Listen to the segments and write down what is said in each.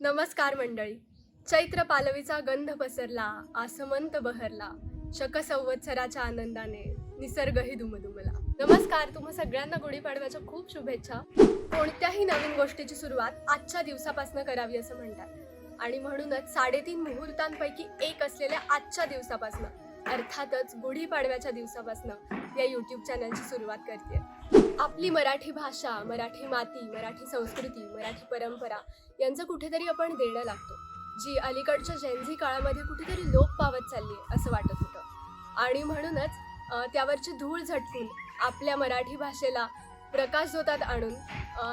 नमस्कार मंडळी. चैत्र पालवीचा गंध पसरला आसमंत बहरला. शक संवत्सराच्या आनंदाने निसर्गही दुमदुमला नमस्कार तुम्हा सगळ्यांना गुढीपाडव्याच्या खूप शुभेच्छा. कोणत्याही नवीन गोष्टीची सुरुवात आजच्या दिवसापासून करावी असं म्हणतात. आणि म्हणूनच साडेतीन मुहूर्तांपैकी एक असलेल्या आजच्या दिवसापासून अर्थातच गुढीपाडव्याच्या दिवसापासून या युट्यूब चॅनलची सुरुवात करते आपली मराठी भाषा मराठी माती मराठी संस्कृती मराठी परंपरा यांचं कुठेतरी आपण देणं लागतो. जी अलीकडच्या जैनझी काळामध्ये कुठेतरी लोप पावत चालली आहे असं वाटत होतं. आणि म्हणूनच त्यावरची धूळ झटकून आपल्या मराठी भाषेला प्रकाशझोतात आणून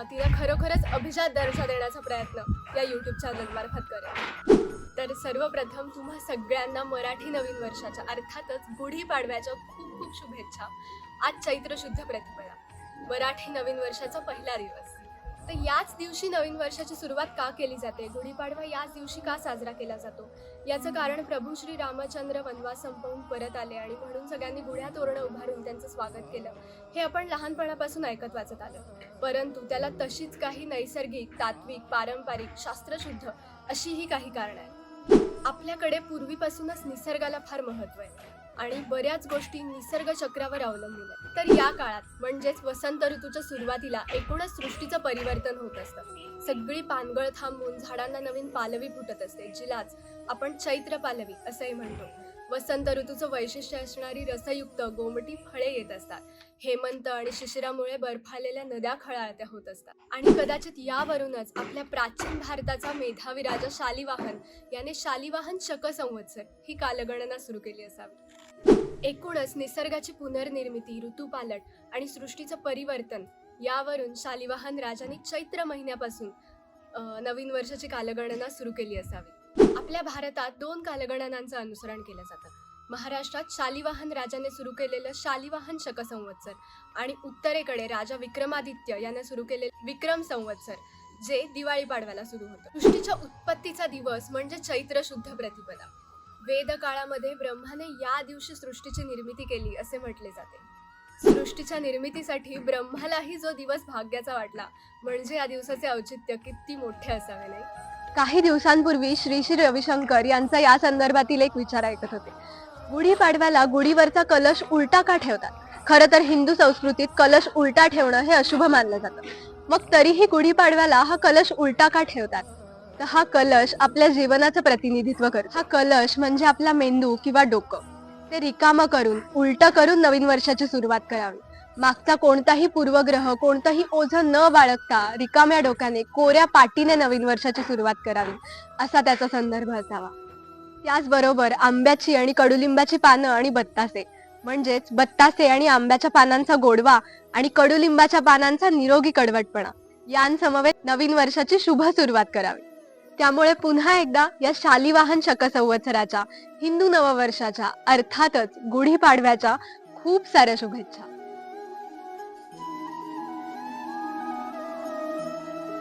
तिला खरोखरच अभिजात दर्जा देण्याचा प्रयत्न या यूट्यूब चॅनलमार्फत करेल तर सर्वप्रथम तुम्हा सगळ्यांना मराठी नवीन वर्षाच्या अर्थातच गुढीपाडव्याच्या खूप खूप शुभेच्छा. आज चैत्र शुद्ध प्रतिपदा. मराठी नवीन वर्षाचा पहिला दिवस. तर याच दिवशी नवीन वर्षाची सुरुवात का केली जाते? गुढीपाडवा याच दिवशी का साजरा केला जातो? याचं कारण प्रभू श्री रामचंद्र वनवास संपवून परत आले आणि म्हणून सगळ्यांनी गुढ्या तोरणं उभारून त्यांचं स्वागत केलं. हे आपण लहानपणापासून ऐकत वाचत आलो. परंतु त्याला तशीच काही नैसर्गिक तात्विक पारंपरिक शास्त्रशुद्ध अशीही काही कारणं आहेत. आपल्याकडे पूर्वीपासूनच निसर्गाला फार महत्त्व आहे. आणि बऱ्याच गोष्टी निसर्ग चक्रावर अवलंबून आहेत. तर या काळात म्हणजेच वसंत ऋतूच्या सुरुवातीला एकूणच सृष्टीचं परिवर्तन होत असतं. सगळी पानगळ थांबून झाडांना नवीन पालवी फुटत असते जिलाच आपण चैत्र पालवी असंही म्हणतो. वसंत ऋतूचं वैशिष्ट्य असणारी रसयुक्त गोमटी फळे येत असतात. हेमंत आणि शिशिरामुळे बर्फालेल्या नद्या खळाळत्या होत असतात. आणि कदाचित यावरूनच आपल्या प्राचीन भारताचा मेधावी राजा शालिवाहन याने शालिवाहन शक संवत्सर ही कालगणना सुरू केली असावी. एकूणच निसर्गाची पुनर्निर्मिती ऋतुपालट आणि सृष्टीचं परिवर्तन यावरून शालिवाहन राजाने चैत्र महिन्यापासून नवीन वर्षाची कालगणना सुरू केली असावी. आपल्या भारतात दोन कालगणनांचं अनुसरण केलं जातं. महाराष्ट्रात शालिवाहन राजाने सुरू केलेलं शालिवाहन शक संवत्सर आणि उत्तरेकडे राजा विक्रमादित्य याने सुरू केलेलं विक्रम संवत्सर जे दिवाळी पाडव्याला सुरू होतं. सृष्टीच्या उत्पत्तीचा दिवस म्हणजे चैत्र शुद्ध प्रतिपदा. वेद काळामध्ये ब्रह्माने या दिवशी सृष्टीची निर्मिती केली असे म्हटले जाते. सृष्टीच्या निर्मितीसाठी ब्रह्मालाही जो दिवस भाग्याचा वाटला म्हणजे या दिवसाचे औचित्य किती मोठे असावे नाही? काही दिवसांपूर्वी श्री श्री रविशंकर यांचा या संदर्भातील एक विचार ऐकत होते. गुढीपाडव्याला गुढीवरचा कलश उलटा का ठेवतात? खरं तर हिंदू संस्कृतीत कलश उलटा ठेवणं हे अशुभ मानलं जातं. मग तरीही गुढीपाडव्याला हा कलश उलटा का ठेवतात? तर हा कलश आपल्या जीवनाचं प्रतिनिधित्व करतो. हा कलश म्हणजे आपला मेंदू किंवा डोकं. ते रिकामं करून उलट करून नवीन वर्षाची सुरुवात करावी. मागचा कोणताही पूर्वग्रह कोणतंही ओझं न बाळगता रिकाम्या डोक्याने कोऱ्या पाटीने नवीन वर्षाची सुरुवात करावी असा त्याचा संदर्भ असावा. त्याचबरोबर आंब्याची आणि कडुलिंबाची पानं आणि बत्तासे. म्हणजेच बत्तासे आणि आंब्याच्या पानांचा गोडवा आणि कडुलिंबाच्या पानांचा निरोगी कडवटपणा. यांसमवेत नवीन वर्षाची शुभ सुरुवात करावी. त्यामुळे पुन्हा एकदा या शालिवाहन शक संवत्सराच्या हिंदू नववर्षाच्या अर्थातच गुढीपाडव्याच्या खूप साऱ्या शुभेच्छा.